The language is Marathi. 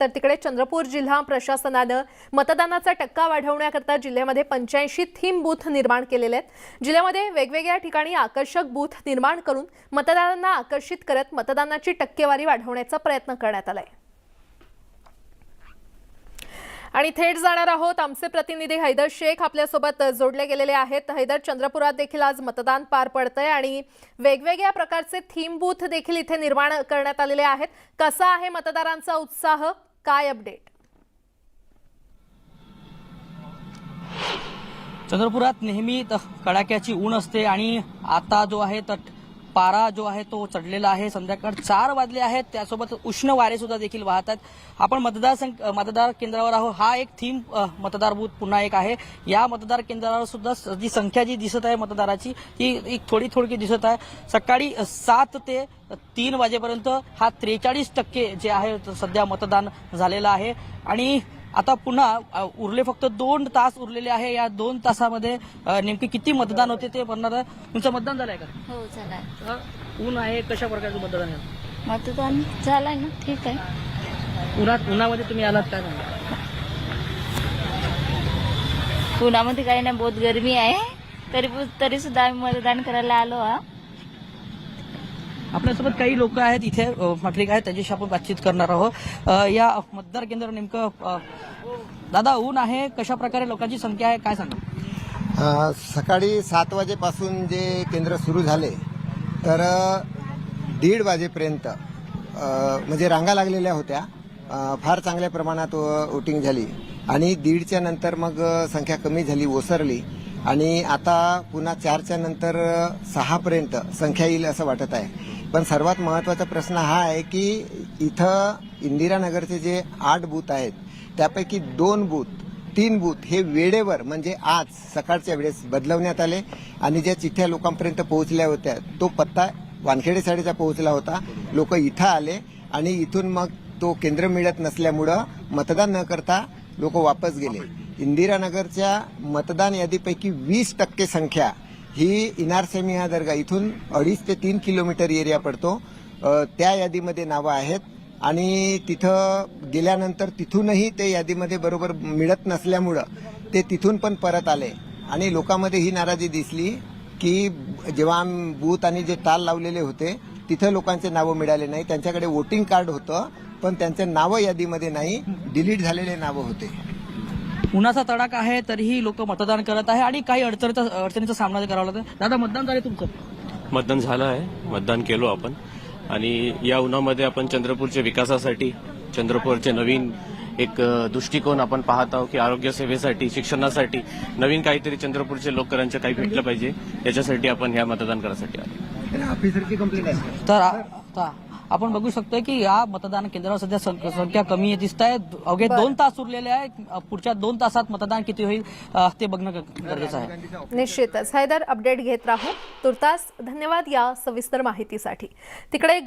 तर तिकडे चंद्रपूर जिल्हा प्रशासनानं मतदानाचा टक्का वाढवण्याकरता जिल्ह्यामध्ये पंच्याऐंशी थीम बूथ निर्माण केलेले आहेत. जिल्ह्यामध्ये वेगवेगळ्या ठिकाणी आकर्षक बूथ निर्माण करून मतदारांना आकर्षित करत मतदानाची टक्केवारी वाढवण्याचा प्रयत्न करण्यात आलाय. आणि थेट जाणार आहोत. आमचे प्रतिनिधी हैदर शेख आपल्यासोबत जोडले गेलेले आहेत. हैदर चंद्रपुरात देखील आज मतदान पार पडतंय आणि वेगवेगळ्या प्रकारचे थीम बूथ देखील इथे निर्माण करण्यात आलेले आहेत. कसा आहे मतदारांचा उत्साह? काय अपडेट? चंद्रपुरात नेहमी कडाक्याची ऊन असते आणि आता जो आहे तर पारा जो आहे तो चढलेला आहे. संध्याकाळ चार वाजले आहेत. त्यासोबत उष्ण वारे सुद्धा देखील वाहतात आपण मतदार मतदार केंद्रावर आहोत. हा एक थीम मतदार बूथ पुन्हा एक आहे. या मतदार केंद्रावर सुद्धा स- जी संख्या जी दिसत आहे मतदाराची ती एक थोडी थोडकी दिसत आहे. सकाळी सात ते तीन वाजेपर्यंत हा त्रेचाळीस टक्के जे आहे सध्या मतदान झालेलं आहे. आणि आता पुन्हा उरले फक्त दोन तास उरलेले आहे. या दोन तासामध्ये नेमके किती मतदान होते ते बनणार आहे तुमचं मतदान झालंय का? हो झालाय. अ, ऊन आहे कशा प्रकारचं मतदान आहे? मतदान झालंय ना ठीक आहे. उन्हात उन्हामध्ये तुम्ही आलात काय पुण्यामध्ये काही नाही बहुत गरमी आहे. तरी तरी सुद्धा आम्ही मतदान करायला आलो हा आपल्यासोबत काही लोक आहेत इथे अ, नागरिक आहेत त्यांच्याशी आपण बातचीत करणार आहोत. या मतदार केंद्र नेमकं दादा ऊन आहे कशा प्रकारे लोकांची संख्या आहे काय सांगा सकाळी सात वाजेपासून जे केंद्र सुरू झाले तर दीड वाजेपर्यंत म्हणजे रांगा लागलेल्या होत्या. फार चांगल्या प्रमाणात वोटिंग झाली. आणि दीडच्या नंतर मग संख्या कमी झाली ओसरली. आणि आता पुन्हा चारच्या नंतर सहापर्यंत संख्या येईल असं वाटत आहे. पण सर्वात महत्त्वाचा प्रश्न हा आहे की इथं इंदिरानगरचे जे आठ बूथ आहेत त्यापैकी दोन बूथ तीन बूथ हे वेळेवर म्हणजे आज सकाळच्या वेळेस बदलवण्यात आले आणि ज्या चिठ्ठ्या लोकांपर्यंत पोहोचल्या होत्या तो पत्ता वानखेडे साडीचा पोहोचला होता. लोक इथं आले आणि इथून मग तो केंद्र मिळत नसल्यामुळं मतदान न करता लोक वापस गेले. इंदिरानगरच्या मतदान यादीपैकी वीस टक्के संख्या ही इनारसेमी हा दर्गा इथून अडीच ते तीन किलोमीटर एरिया पडतो. त्या यादीमध्ये नावं आहेत आणि तिथं गेल्यानंतर तिथूनही ते यादीमध्ये बरोबर मिळत नसल्यामुळं ते तिथून पण परत आले आणि लोकांमध्ये ही नाराजी दिसली की जेव्हा बूथ आणि जे टाल लावलेले होते तिथं लोकांचे नावं मिळाले नाही. त्यांच्याकडे वोटिंग कार्ड होतं पण त्यांचे नावं यादीमध्ये नाही डिलीट झालेले नावं होते. उन्हाचा तडाखा आहे तरीही लोक मतदान करत आहे आणि काही अडचणीचा अडचणीचा सामना करावा लागतो दादा मतदान झाले तुमचं? मतदान झालं आहे. मतदान केलो आपण. आणि या उन्हामध्ये आपण चंद्रपूरच्या विकासासाठी चंद्रपूरचे नवीन एक दृष्टिकोन आपण पाहत आहोत की आरोग्य सेवेसाठी शिक्षणासाठी नवीन काहीतरी चंद्रपूरच्या लोककरांच्या काही भेटलं पाहिजे. याच्यासाठी आपण ह्या मतदान करायसाठी आलो. ऑफिसरची कंप्लेंट आहे. तर आपण बघू शकतो की या मतदान केंद्रावर सध्या संख्या कमी दिसत आहे अवघे दोन तास उरलेले आहे पुढच्या दोन तासात मतदान किती होईल ते बघणं गरजेचं आहे. निश्चितच. हैदर अपडेट घेत राहू. तुर्तास धन्यवाद या सविस्तर माहितीसाठी. तिकडे